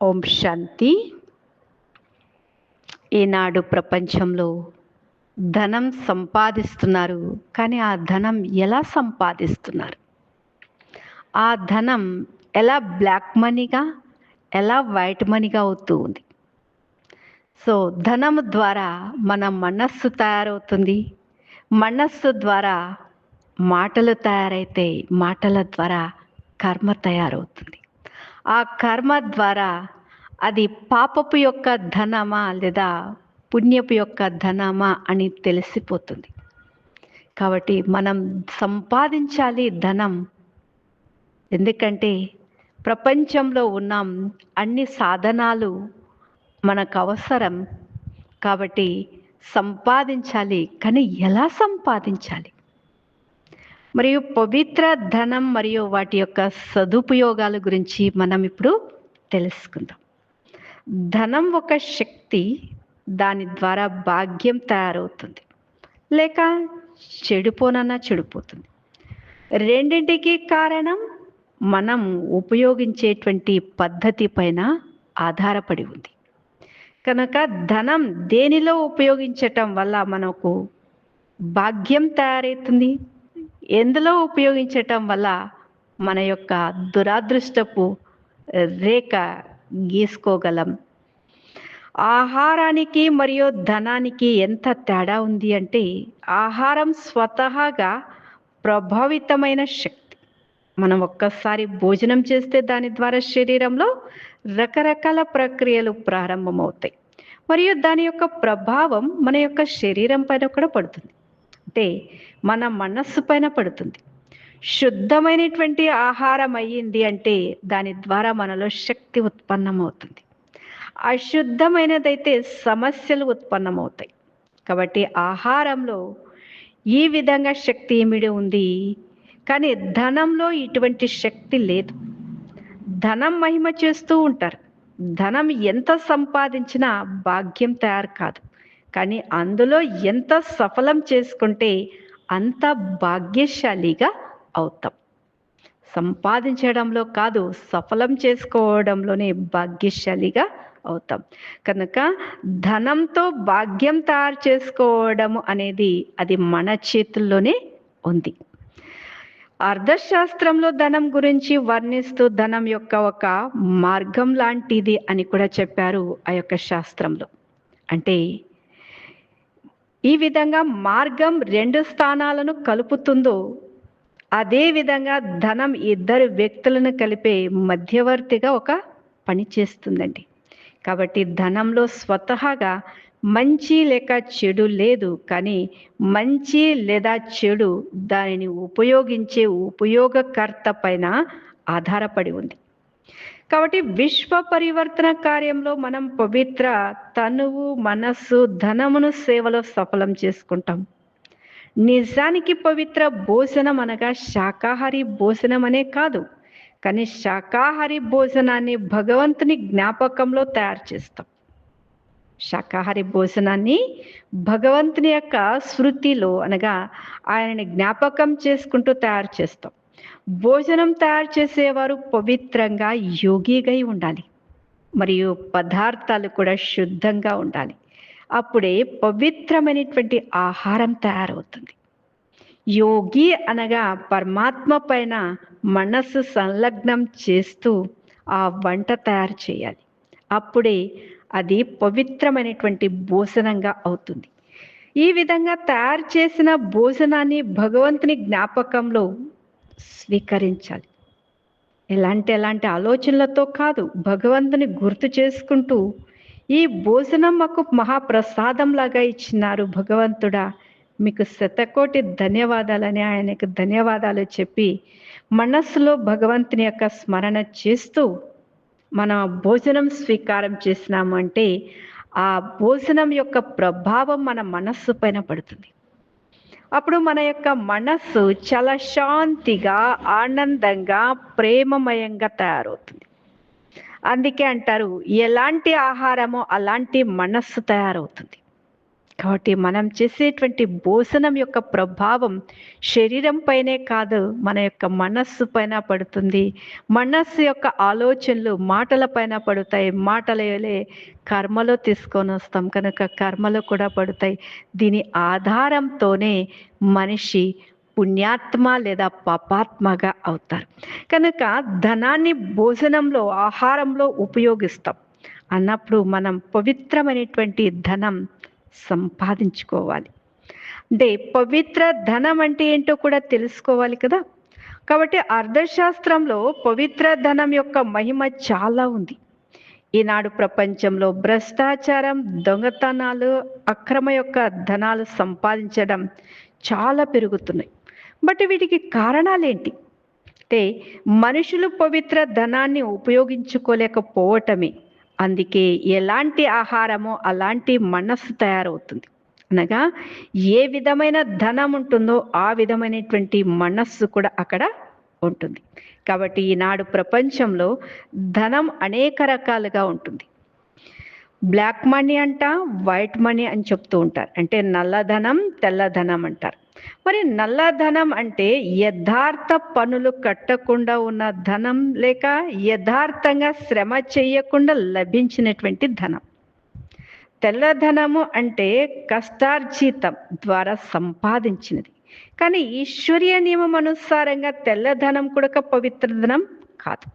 ఓం శాంతి. ఈనాడు ప్రపంచంలో ధనం సంపాదిస్తున్నారు కానీ ఆ ధనం ఎలా సంపాదిస్తున్నారు? ఆ ధనం ఎలా బ్లాక్ మనీగా ఎలా వైట్ మనీగా అవుతూ ఉంది? సో ధనం ద్వారా మన మనస్సు తయారవుతుంది. మనస్సు ద్వారా మాటలు తయారైతే మాటల ద్వారా కర్మ తయారవుతుంది. ఆ కర్మ ద్వారా అది పాపపు యొక్క ధనమా లేదా పుణ్యపు యొక్క ధనమా అని తెలిసిపోతుంది. కాబట్టి మనం సంపాదించాలి ధనం. ఎందుకంటే ప్రపంచంలో ఉన్నాం అన్ని సాధనాలు మనకు అవసరం. కాబట్టి సంపాదించాలి కానీ ఎలా సంపాదించాలి? మరియు పవిత్ర ధనం మరియు వాటి యొక్క సదుపయోగాల గురించి మనం ఇప్పుడు తెలుసుకుందాం. ధనం ఒక శక్తి దాని ద్వారా భాగ్యం తయారవుతుంది. లేక చెడిపోనన్నా చెడిపోతుంది. రెండింటికి కారణం మనం ఉపయోగించేటువంటి పద్ధతి పైన ఆధారపడి ఉంది. కనుక ధనం దేనిలో ఉపయోగించటం వల్ల మనకు భాగ్యం తయారవుతుంది? ఎందులో ఉపయోగించటం వల్ల మన యొక్క దురాదృష్టపు రేఖ గీసుకోగలం? ఆహారానికి మరియు ధనానికి ఎంత తేడా ఉంది అంటే ఆహారం స్వతహాగా ప్రభావితమైన శక్తి. మనం ఒక్కసారి భోజనం చేస్తే దాని ద్వారా శరీరంలో రకరకాల ప్రక్రియలు ప్రారంభమవుతాయి. మరియు దాని యొక్క ప్రభావం మన యొక్క శరీరం పైన కూడా పడుతుంది. అంటే మన మనస్సు పైన పడుతుంది. శుద్ధమైనటువంటి ఆహారం అయ్యింది అంటే దాని ద్వారా మనలో శక్తి ఉత్పన్నమవుతుంది. అశుద్ధమైనదైతే సమస్యలు ఉత్పన్నమవుతాయి. కాబట్టి ఆహారంలో ఈ విధంగా శక్తి ఏమిడి ఉంది? కానీ ధనంలో ఇటువంటి శక్తి లేదు. ధనం మహిమ చేస్తూ ఉంటారు. ధనం ఎంత సంపాదించినా భాగ్యం తయారు కాదు. కానీ అందులో ఎంత సఫలం చేసుకుంటే అంత భాగ్యశాలిగా అవుతాం. సంపాదించడంలో కాదు సఫలం చేసుకోవడంలోనే భాగ్యశాలిగా అవుతాం. కనుక ధనంతో భాగ్యం తయారు చేసుకోవడం అనేది అది మన చేతుల్లోనే ఉంది. అర్థశాస్త్రంలో ధనం గురించి వర్ణిస్తూ ధనం యొక్క ఒక మార్గం లాంటిది అని కూడా చెప్పారు ఆ యొక్క శాస్త్రంలో. అంటే ఈ విధంగా మార్గం రెండు స్థానాలను కలుపుతుందో అదే విధంగా ధనం ఇద్దరు వ్యక్తులను కలిపే మధ్యవర్తిగా ఒక పని చేస్తుందండి. కాబట్టి ధనంలో స్వతహాగా మంచి లేక చెడు లేదు కానీ మంచి లేదా చెడు దానిని ఉపయోగించే ఉపయోగకర్త పైన ఆధారపడి ఉంది. కాబట్టి విశ్వ పరివర్తన కార్యంలో మనం పవిత్ర తనువు మనస్సు ధనమును సేవలో సఫలం చేసుకుంటాం. నిజానికి పవిత్ర భోజనం అనగా శాకాహారి భోజనం అనే కాదు కానీ శాకాహారి భోజనాన్ని భగవంతుని జ్ఞాపకంలో తయారు చేస్తాం. శాకాహారి భోజనాన్ని భగవంతుని యొక్క శృతిలో అనగా ఆయనని జ్ఞాపకం చేసుకుంటూ తయారు చేస్తాం. భోజనం తయారు చేసేవారు పవిత్రంగా యోగిగా ఉండాలి. మరియు పదార్థాలు కూడా శుద్ధంగా ఉండాలి. అప్పుడే పవిత్రమైనటువంటి ఆహారం తయారవుతుంది. యోగి అనగా పరమాత్మ పైన మనస్సు సంలగ్నం చేస్తూ ఆ వంట తయారు చేయాలి. అప్పుడే అది పవిత్రమైనటువంటి భోజనంగా అవుతుంది. ఈ విధంగా తయారు చేసిన భోజనాన్ని భగవంతుని జ్ఞాపకంలో స్వీకరించాలి. ఎలాంటి ఎలాంటి ఆలోచనలతో కాదు భగవంతుని గుర్తు చేసుకుంటూ ఈ భోజనం మాకు మహాప్రసాదం లాగా ఇచ్చినారు భగవంతుడా. మీకు శతకోటి ధన్యవాదాలని ఆయనకు ధన్యవాదాలు చెప్పి మనస్సులో భగవంతుని యొక్క స్మరణ చేస్తూ మన భోజనం స్వీకారం చేసినాము అంటే ఆ భోజనం యొక్క ప్రభావం మన మనస్సు పైన పడుతుంది. అప్పుడు మన యొక్క మనస్సు చాలా శాంతిగా ఆనందంగా ప్రేమమయంగా తయారవుతుంది. అందుకే అంటారు ఎలాంటి ఆహారమో అలాంటి మనస్సు తయారవుతుంది. కాబట్టి మనం చేసేటువంటి భోజనం యొక్క ప్రభావం శరీరం పైనే కాదు మన యొక్క మనస్సు పైన పడుతుంది. మనస్సు యొక్క ఆలోచనలు మాటల పైన పడుతాయి. మాటలే కర్మలో తీసుకొని వస్తాం. కనుక కర్మలు కూడా పడతాయి. దీని ఆధారంతోనే మనిషి పుణ్యాత్మ లేదా పాపాత్మగా అవుతారు. కనుక ధనాన్ని భోజనంలో ఆహారంలో ఉపయోగిస్తాం. అన్నప్పుడు మనం పవిత్రమైనటువంటి ధనం సంపాదించుకోవాలి. అంటే పవిత్ర ధనం అంటే ఏంటో కూడా తెలుసుకోవాలి కదా. కాబట్టి అర్థశాస్త్రంలో పవిత్ర ధనం యొక్క మహిమ చాలా ఉంది. ఈనాడు ప్రపంచంలో భ్రష్టాచారం దొంగతనాలు అక్రమ యొక్క ధనాలు సంపాదించడం చాలా పెరుగుతున్నాయి. బట్ వీటికి కారణాలేంటి అంటే మనుషులు పవిత్ర ధనాన్ని ఉపయోగించుకోలేకపోవటమే. అందుకే ఎలాంటి ఆహారమో అలాంటి మనస్సు తయారవుతుంది. అనగా ఏ విధమైన ధనం ఉంటుందో ఆ విధమైనటువంటి మనస్సు కూడా అక్కడ ఉంటుంది. కాబట్టి ఈనాడు ప్రపంచంలో ధనం అనేక రకాలుగా ఉంటుంది. బ్లాక్ మనీ అంట వైట్ మనీ అని చెప్తూ ఉంటారు. అంటే నల్లధనం తెల్లధనం అంటారు. మరి నల్లధనం అంటే యథార్థ పనులు కట్టకుండా ఉన్న ధనం లేక యథార్థంగా శ్రమ చేయకుండా లభించినటువంటి ధనం. తెల్లధనము అంటే కష్టార్జితం ద్వారా సంపాదించినది. కానీ ఈశ్వర్య నియమం అనుసారంగా తెల్లధనం కూడా పవిత్ర ధనం కాదు.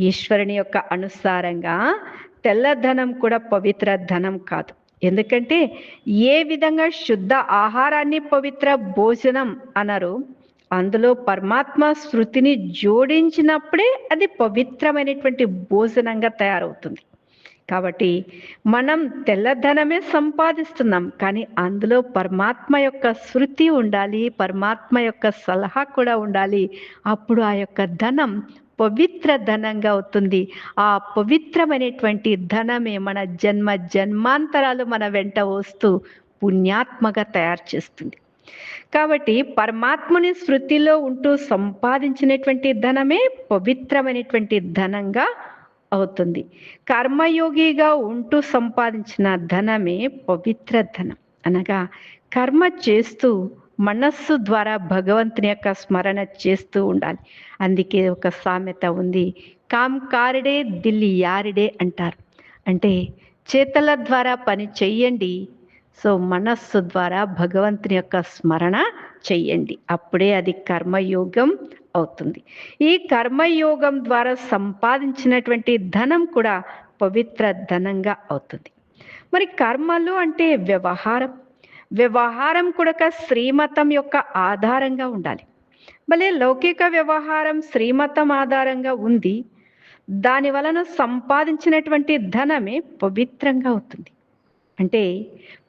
ఈశ్వరుని యొక్క అనుసారంగా తెల్లధనం కూడా పవిత్ర ధనం కాదు. ఎందుకంటే ఏ విధంగా శుద్ధ ఆహారాన్ని పవిత్ర భోజనం అన్నారు అందులో పరమాత్మ శృతిని జోడించినప్పుడే అది పవిత్రమైనటువంటి భోజనంగా తయారవుతుంది. కాబట్టి మనం తెల్లధనమే సంపాదిస్తున్నాం కానీ అందులో పరమాత్మ యొక్క శృతి ఉండాలి పరమాత్మ యొక్క సలహా కూడా ఉండాలి. అప్పుడు ఆ యొక్క ధనం పవిత్ర ధనంగా అవుతుంది. ఆ పవిత్రమైనటువంటి ధనమే మన జన్మ జన్మాంతరాలు మన వెంట వస్తూ పుణ్యాత్మగా తయారు చేస్తుంది. కాబట్టి పరమాత్మని స్మృతిలో ఉంటూ సంపాదించినటువంటి ధనమే పవిత్రమైనటువంటి ధనంగా అవుతుంది. కర్మయోగిగా ఉంటూ సంపాదించిన ధనమే పవిత్ర ధనం అనగా కర్మ చేస్తూ మనస్సు ద్వారా భగవంతుని యొక్క స్మరణ చేస్తూ ఉండాలి. అందుకే ఒక సామెత ఉంది కామ్ కారిడే దిల్లి యారిడే అంటారు. అంటే చేతల ద్వారా పని చెయ్యండి సో మనస్సు ద్వారా భగవంతుని యొక్క స్మరణ చెయ్యండి. అప్పుడే అది కర్మయోగం అవుతుంది. ఈ కర్మయోగం ద్వారా సంపాదించినటువంటి ధనం కూడా పవిత్ర ధనంగా అవుతుంది. మరి కర్మలు అంటే వ్యవహారం. వ్యవహారం కూడా శ్రీమతం యొక్క ఆధారంగా ఉండాలి. భలే లౌకిక వ్యవహారం శ్రీమతం ఆధారంగా ఉంది. దాని వలన సంపాదించినటువంటి ధనమే పవిత్రంగా అవుతుంది. అంటే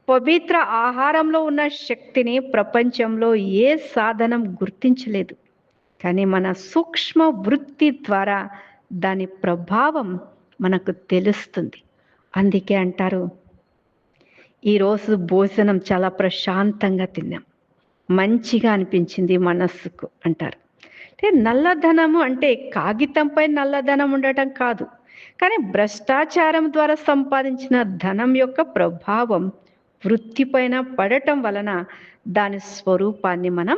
పవిత్ర ఆహారంలో ఉన్న శక్తిని ప్రపంచంలో ఏ సాధనం గుర్తించలేదు. కానీ మన సూక్ష్మ వృత్తి ద్వారా దాని ప్రభావం మనకు తెలుస్తుంది. అందుకే అంటారు ఈరోజు భోజనం చాలా ప్రశాంతంగా తిన్నాం. మంచిగా అనిపించింది మనస్సుకు అంటారు. అంటే నల్లధనము అంటే కాగితంపై నల్లధనం ఉండటం కాదు. కానీ భ్రష్టాచారం ద్వారా సంపాదించిన ధనం యొక్క ప్రభావం వృత్తిపైన పడటం వలన దాని స్వరూపాన్ని మనం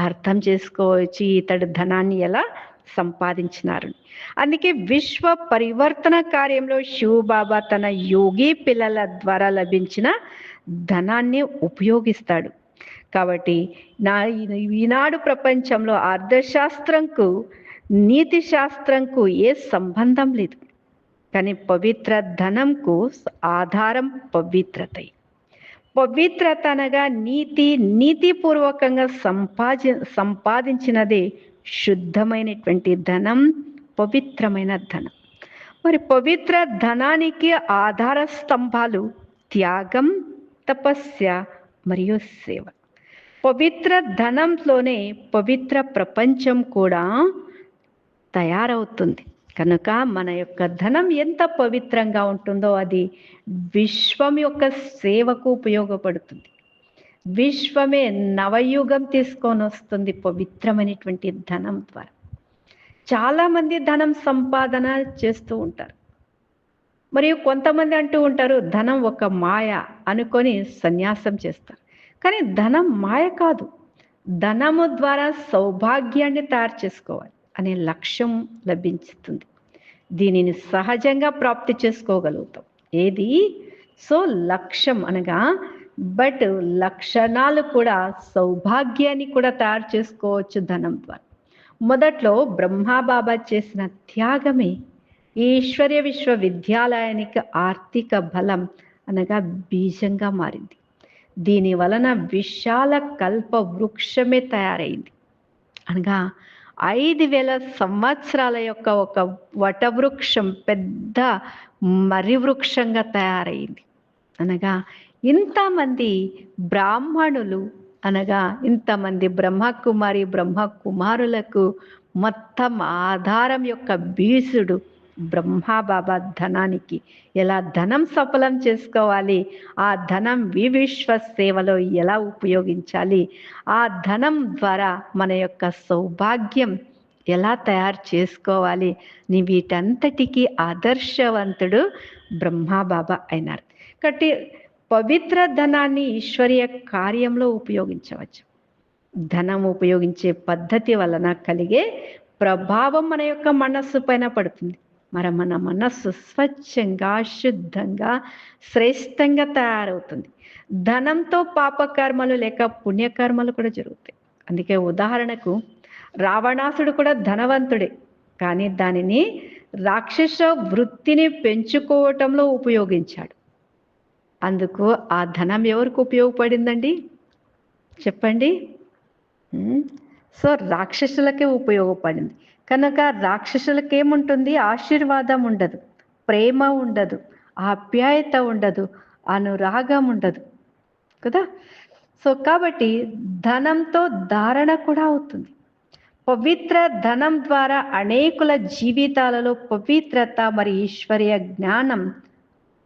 అర్థం చేసుకోవచ్చు. ఇతడు ధనాన్ని ఎలా సంపాదించినారు. అందుకే విశ్వ పరివర్తన కార్యంలో శివబాబా తన యోగి పిల్లల ద్వారా లభించిన ధనాన్ని ఉపయోగిస్తాడు. కాబట్టి నా ఈనాడు ప్రపంచంలో అర్థశాస్త్రంకు నీతి శాస్త్రంకు ఏ సంబంధం లేదు. కానీ పవిత్ర ధనంకు ఆధారం పవిత్రత. పవిత్రత అనగా నీతి నీతిపూర్వకంగా సంపాది సంపాదించినదే శుద్ధమైనటువంటి ధనం పవిత్రమైన ధనం. మరి పవిత్ర ధనానికి ఆధార స్తంభాలు త్యాగం తపస్య మరియు సేవ. పవిత్ర ధనంలోనే పవిత్ర ప్రపంచం కూడా తయారవుతుంది. కనుక మన యొక్క ధనం ఎంత పవిత్రంగా ఉంటుందో అది విశ్వం యొక్క సేవకు ఉపయోగపడుతుంది. విశ్వమే నవయుగం తీసుకొని వస్తుంది పవిత్రమైనటువంటి ధనం ద్వారా. చాలామంది ధనం సంపాదన చేస్తూ ఉంటారు. మరియు కొంతమంది అంటూ ఉంటారు ధనం ఒక మాయ అనుకొని సన్యాసం చేస్తారు. కానీ ధనం మాయ కాదు. ధనము ద్వారా సౌభాగ్యాన్ని తయారు చేసుకోవాలి అనే లక్ష్యం లభించుతుంది. దీనిని సహజంగా ప్రాప్తి చేసుకోగలుగుతాం. ఏది? సో లక్ష్యం అనగా బట్ లక్షణాలు కూడా సౌభాగ్యాన్ని కూడా తయారు చేసుకోవచ్చు ధనం ద్వారా. మొదట్లో బ్రహ్మాబాబా చేసిన త్యాగమే ఈశ్వర్య విశ్వవిద్యాలయానికి ఆర్థిక బలం అనగా బీజంగా మారింది. దీని వలన విశాల కల్ప వృక్షమే తయారైంది. అనగా ఐదు వేల సంవత్సరాల యొక్క ఒక వటవృక్షం పెద్ద మర్రి వృక్షంగా తయారైంది. అనగా ఇంతమంది బ్రాహ్మణులు అనగా ఇంతమంది బ్రహ్మకుమారి బ్రహ్మకుమారులకు మొత్తం ఆధారం యొక్క బీసుడు బ్రహ్మబాబా ధనానికి. ఎలా ధనం సఫలం చేసుకోవాలి? ఆ ధనం వివిశ్వ సేవలో ఎలా ఉపయోగించాలి? ఆ ధనం ద్వారా మన యొక్క సౌభాగ్యం ఎలా తయారు చేసుకోవాలి? నీ వీటంతటికీ ఆదర్శవంతుడు బ్రహ్మాబాబా అయినారు. కాబట్టి పవిత్ర ధనాన్ని ఈశ్వరీయ కార్యంలో ఉపయోగించవచ్చు. ధనం ఉపయోగించే పద్ధతి వలన కలిగే ప్రభావం మన యొక్క మనస్సు పైన పడుతుంది. మరి మన మనస్సు స్వచ్ఛంగా శుద్ధంగా శ్రేష్టంగా తయారవుతుంది. ధనంతో పాపకర్మలు లేక పుణ్యకర్మలు కూడా జరుగుతాయి. అందుకే ఉదాహరణకు రావణాసుడు కూడా ధనవంతుడే. కానీ దానిని రాక్షస వృత్తిని పెంచుకోవటంలో ఉపయోగించాడు. అందుకు ఆ ధనం ఎవరికి ఉపయోగపడిందండి? చెప్పండి. సో రాక్షసులకే ఉపయోగపడింది. కనుక రాక్షసులకి ఏముంటుంది ఆశీర్వాదం ఉండదు ప్రేమ ఉండదు ఆప్యాయత ఉండదు అనురాగం ఉండదు కదా? సో కాబట్టి ధనంతో ధారణ కూడా అవుతుంది. పవిత్ర ధనం ద్వారా అనేకుల జీవితాలలో పవిత్రత మరి ఈశ్వర్య జ్ఞానం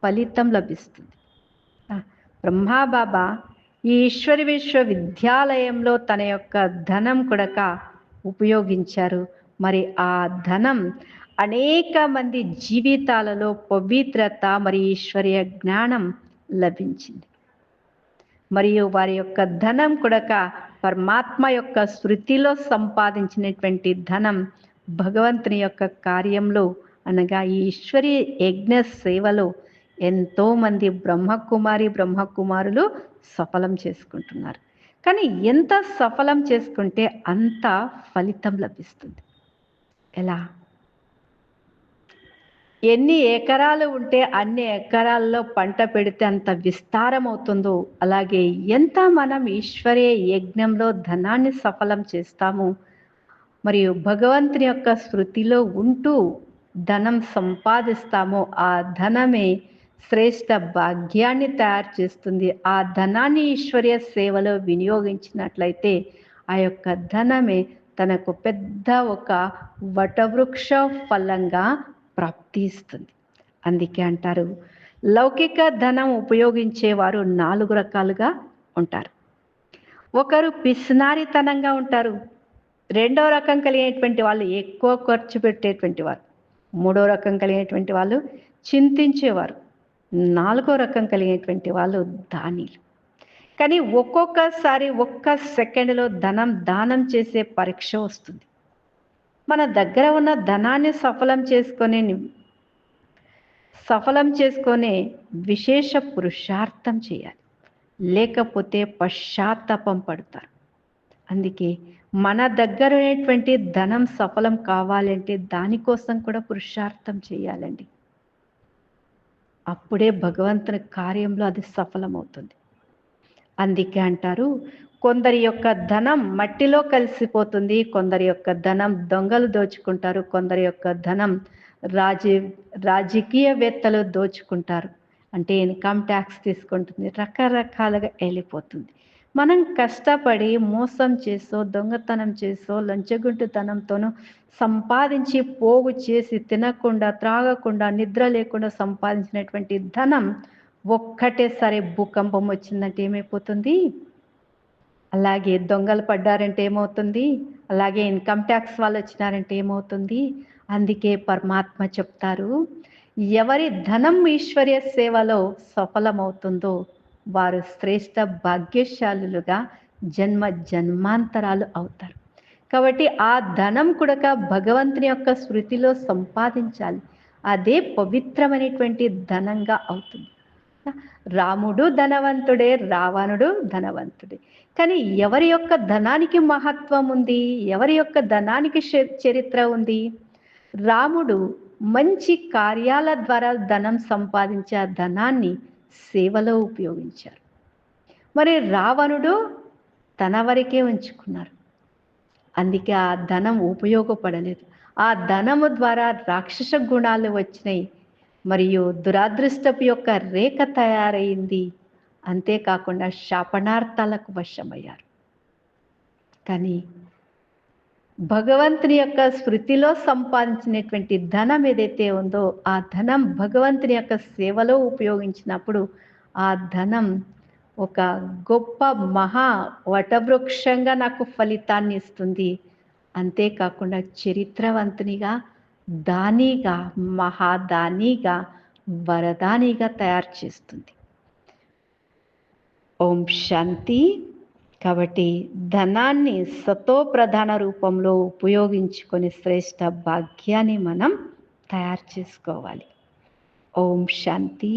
ఫలితం లభిస్తుంది. బ్రహ్మాబాబా ఈ ఈశ్వరి విశ్వవిద్యాలయంలో తన యొక్క ధనం కొడక ఉపయోగించారు. మరి ఆ ధనం అనేక మంది జీవితాలలో పవిత్రత మరి ఈశ్వర్య జ్ఞానం లభించింది. మరియు వారి యొక్క ధనం కొడక పరమాత్మ యొక్క శృతిలో సంపాదించినటువంటి ధనం భగవంతుని యొక్క కార్యంలో అనగా ఈ యజ్ఞ సేవలో ఎంతో మంది బ్రహ్మకుమారి బ్రహ్మకుమారులు సఫలం చేసుకుంటున్నారు. కానీ ఎంత సఫలం చేసుకుంటే అంత ఫలితం లభిస్తుంది. ఎలా? ఎన్ని ఎకరాలు ఉంటే అన్ని ఎకరాల్లో పంట పెడితే అంత విస్తారం అవుతుందో అలాగే ఎంత మనం ఈశ్వరీయ యజ్ఞంలో ధనాన్ని సఫలం చేస్తాము మరియు భగవంతుని యొక్క శృతిలో ఉంటూ ధనం సంపాదిస్తామో ఆ ధనమే శ్రేష్ట భాగ్యాన్ని తయారు చేస్తుంది. ఆ ధనాన్ని ఈశ్వర్య సేవలో వినియోగించినట్లయితే ఆ యొక్క ధనమే తనకు పెద్ద ఒక వటవృక్ష ఫలంగా ప్రాప్తిస్తుంది. అందుకే అంటారు లౌకిక ధనం ఉపయోగించేవారు నాలుగు రకాలుగా ఉంటారు. ఒకరు పిసినారితనంగా ఉంటారు. రెండో రకం కలిగినటువంటి వాళ్ళు ఎక్కువ ఖర్చు పెట్టేటువంటి వారు. మూడో రకం కలిగినటువంటి వాళ్ళు చింతించేవారు. నాలుగో రకం కలిగినటువంటి వాళ్ళు దానిలు. కానీ ఒక్కొక్కసారి ఒక్క సెకండ్లో ధనం దానం చేసే పరీక్ష వస్తుంది. మన దగ్గర ఉన్న ధనాన్ని సఫలం చేసుకొని సఫలం చేసుకొని విశేష పురుషార్థం చేయాలి. లేకపోతే పశ్చాత్తాపం పడతారు. అందుకే మన దగ్గర ఉన్నటువంటి ధనం సఫలం కావాలంటే దానికోసం కూడా పురుషార్థం చేయాలండి. అప్పుడే భగవంతుని కార్యంలో అది సఫలమవుతుంది. అందుకే అంటారు కొందరి యొక్క ధనం మట్టిలో కలిసిపోతుంది కొందరి యొక్క ధనం దొంగలు దోచుకుంటారు కొందరి యొక్క ధనం రాజీ రాజకీయవేత్తలు దోచుకుంటారు. అంటే ఇన్కమ్ ట్యాక్స్ తీసుకుంటుంది రకరకాలుగా వెళ్ళిపోతుంది. మనం కష్టపడి మోసం చేసో దొంగతనం చేసో లంచగుంటుతనంతోనూ సంపాదించి పోగు చేసి తినకుండా త్రాగకుండా నిద్ర లేకుండా సంపాదించినటువంటి ధనం ఒక్కటేసారి భూకంపం వచ్చిందంటే ఏమైపోతుంది? అలాగే దొంగలు పడ్డారంటే ఏమవుతుంది? అలాగే ఇన్కమ్ ట్యాక్స్ వాళ్ళు వచ్చినారంటే ఏమవుతుంది? అందుకే పరమాత్మ చెప్తారు ఎవరి ధనం ఈశ్వర్య సేవలో సఫలమవుతుందో వారు శ్రేష్ట భాగ్యశాలులుగా జన్మ జన్మాంతరాలు అవుతారు. కాబట్టి ఆ ధనం కూడా భగవంతుని యొక్క స్మృతిలో సంపాదించాలి. అదే పవిత్రమైనటువంటి ధనంగా అవుతుంది. రాముడు ధనవంతుడే రావణుడు ధనవంతుడే. కానీ ఎవరి యొక్క ధనానికి మహత్వం ఉంది? ఎవరి యొక్క ధనానికి చరిత్ర ఉంది? రాముడు మంచి కార్యాల ద్వారా ధనం సంపాదించే ధనాన్ని సేవలో ఉపయోగించారు. మరి రావణుడు తన వరకే ఉంచుకున్నారు. అందుకే ఆ ధనం ఉపయోగపడలేదు. ఆ ధనము ద్వారా రాక్షస గుణాలు వచ్చినాయి. మరియు దురాదృష్టపు యొక్క రేఖ తయారైంది. అంతేకాకుండా శాపనార్థాలకు వశమయ్యారు. కానీ భగవంతుని యొక్క స్మృతిలో సంపాదించినటువంటి ధనం ఏదైతే ఉందో ఆ ధనం భగవంతుని యొక్క సేవలో ఉపయోగించినప్పుడు ఆ ధనం ఒక గొప్ప మహా వటవృక్షంగా నాకు ఫలితాన్ని ఇస్తుంది. అంతేకాకుండా చరిత్రవంతునిగా దానిగా మహాదానిగా వరదానిగా తయారు చేస్తుంది. ఓం శాంతి. కాబట్టి ధనాన్ని సతో ప్రధాన రూపంలో ఉపయోగించుకొని శ్రేష్ట భాగ్యాన్ని మనం తయారు చేసుకోవాలి. ఓం శాంతి.